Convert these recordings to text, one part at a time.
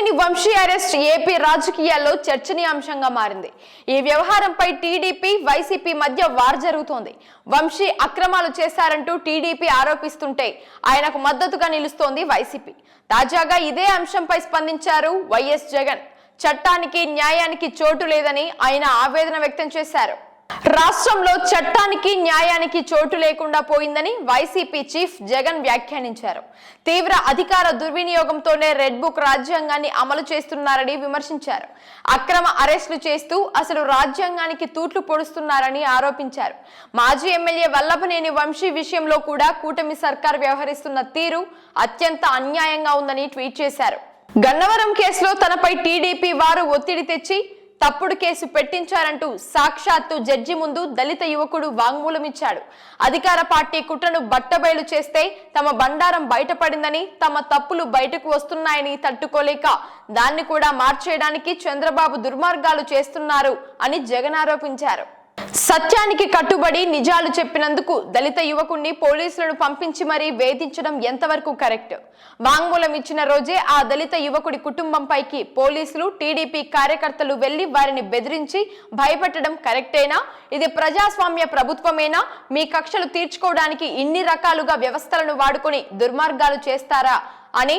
Vallabhaneni Vamsi arrest AP రాజకీయాల్లో చర్చనీయాంశంగా మారింది. ఈ వ్యవహారంపై టీడీపీ వైసీపీ మధ్య వార్ జరుగుతోంది. వంశీ అక్రమాలు చేశారంటూ టీడీపీ ఆరోపిస్తుంటే ఆయనకు మద్దతుగా నిలుస్తోంది వైసీపీ. తాజాగా ఇదే అంశంపై స్పందించారు వైఎస్ జగన్. చట్టానికి న్యాయానికి చోటు లేదని ఆయన ఆవేదన వ్యక్తం చేశారు. రాష్ట్రంలో చట్టానికి న్యాయానికి చోటు లేకుండా పోయిందని వైసీపీ చీఫ్ జగన్ వ్యాఖ్యానించారు. తీవ్ర అధికార దుర్వినియోగంతోనే రెడ్ బుక్ రాజ్యాంగాన్ని అమలు చేస్తున్నారని విమర్శించారు. అక్రమ అరెస్టులు చేస్తూ అసలు రాజ్యాంగానికి తూట్లు పొడుస్తున్నారని ఆరోపించారు. మాజీ ఎమ్మెల్యే వల్లభనేని వంశీ విషయంలో కూడా కూటమి సర్కార్ వ్యవహరిస్తున్న తీరు అత్యంత అన్యాయంగా ఉందని ట్వీట్ చేశారు. గన్నవరం కేసులో తనపై టీడీపీ వారు ఒత్తిడి తెచ్చి తప్పుడు కేసు పెట్టించారంటూ సాక్షాత్తు జడ్జి ముందు దళిత యువకుడు వాంగ్మూలమిచ్చాడు. అధికార పార్టీ కుట్రను బట్టబయలు చేస్తే తమ బండారం బయటపడిందని తమ తప్పులు బయటకు వస్తున్నాయని తట్టుకోలేక దాన్ని కూడా మార్చేయడానికి చంద్రబాబు దుర్మార్గాలు చేస్తున్నారు అని జగన్ ఆరోపించారు. సత్యానికి కట్టుబడి నిజాలు చెప్పినందుకు దళిత యువకుణ్ణి పోలీసులను పంపించి మరీ వేధించడం ఎంతవరకు కరెక్ట్? వాంగ్మూలం ఇచ్చిన రోజే ఆ దళిత యువకుడి కుటుంబంపైకి పోలీసులు టీడీపీ కార్యకర్తలు వెళ్ళి వారిని బెదిరించి భయపెట్టడం కరెక్టేనా? ఇది ప్రజాస్వామ్య ప్రభుత్వమేనా? మీ కక్షలు తీర్చుకోవడానికి ఇన్ని రకాలుగా వ్యవస్థలను వాడుకొని దుర్మార్గాలు చేస్తారా? అని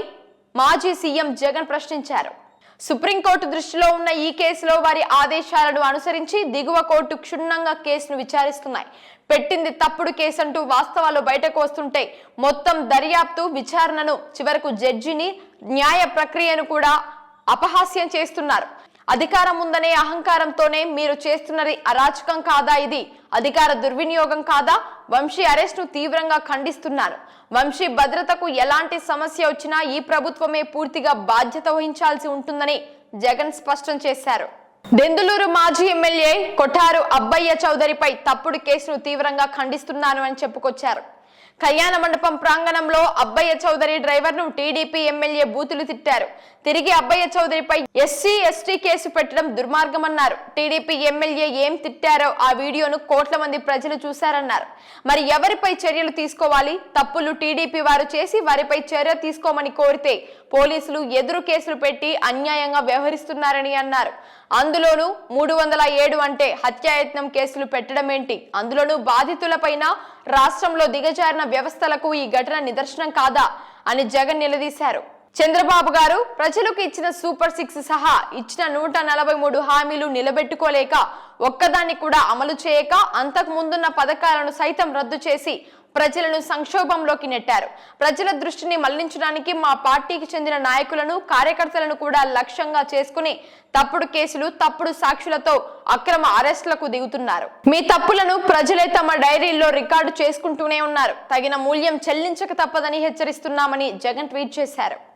మాజీ సీఎం జగన్ ప్రశ్నించారు. సుప్రీంకోర్టు దృష్టిలో ఉన్న ఈ కేసులో వారి ఆదేశాలను అనుసరించి దిగువ కోర్టు క్షుణ్ణంగా కేసును విచారిస్తున్నాయి. పెట్టింది తప్పుడు కేసు అంటూ వాస్తవాలు బయటకు వస్తుంటే మొత్తం దర్యాప్తు విచారణను చివరకు జడ్జిని న్యాయ ప్రక్రియను కూడా అపహాస్యం చేస్తున్నారు. అధికారం ఉందనే అహంకారంతోనే మీరు చేస్తున్నది అరాచకం కాదా ఇది? అధికార దుర్వినియోగం కాదా? వంశీ అరెస్ట్ను తీవ్రంగా ఖండిస్తున్నారు. వంశీ భద్రతకు ఎలాంటి సమస్య వచ్చినా ఈ ప్రభుత్వమే పూర్తిగా బాధ్యత వహించాల్సి ఉంటుందని జగన్ స్పష్టం చేశారు. దెందులూరు మాజీ ఎమ్మెల్యే కొఠారు అబ్బయ్య చౌదరిపై తప్పుడు కేసును తీవ్రంగా ఖండిస్తున్నాను అని చెప్పుకొచ్చారు. కళ్యాణ మండపం ప్రాంగణంలో అబ్బయ్య చౌదరి డ్రైవర్ను టీడీపీ ఎమ్మెల్యే బూతులు తిట్టారు. తిరిగి అబ్బయ్య చౌదరిపై ఎస్సీ ఎస్టీ కేసు పెట్టడం దుర్మార్గమన్నారు. టీడీపీ ఎమ్మెల్యే ఏం తిట్టారో ఆ వీడియోను కోట్ల మంది ప్రజలు చూశారన్నారు. మరి ఎవరిపై చర్యలు తీసుకోవాలి? తప్పులు టీడీపీ వారు చేసి వారిపై చర్య తీసుకోమని కోరితే పోలీసులు ఎదురు కేసులు పెట్టి అన్యాయంగా వ్యవహరిస్తున్నారని అన్నారు. అందులోనూ మూడు వందల ఏడు అంటే హత్యాయత్నం కేసులు పెట్టడం ఏంటి అందులోనూ బాధితులపైన రాష్ట్రంలో దిగజారిన వ్యవస్థలకు ఈ ఘటన నిదర్శనం కాదా అని జగన్ నిలదీశారు. చంద్రబాబు గారు ప్రజలకు ఇచ్చిన సూపర్ సిక్స్ సహా ఇచ్చిన నూట నలభై మూడు హామీలు నిలబెట్టుకోలేక ఒక్కదాన్ని కూడా అమలు చేయక అంతకు ముందున్న పథకాలను సైతం రద్దు చేసి ప్రజలను సంక్షోభంలోకి నెట్టారు. ప్రజల దృష్టిని మళ్ళించడానికి మా పార్టీకి చెందిన నాయకులను కార్యకర్తలను కూడా లక్ష్యంగా చేసుకుని తప్పుడు కేసులు తప్పుడు సాక్షులతో అక్రమ అరెస్టులకు దిగుతున్నారు. మీ తప్పులను ప్రజలే తమ డైరీల్లో రికార్డు చేసుకుంటూనే ఉన్నారు. తగిన మూల్యం చెల్లించక తప్పదని హెచ్చరిస్తున్నామని జగన్ ట్వీట్ చేశారు.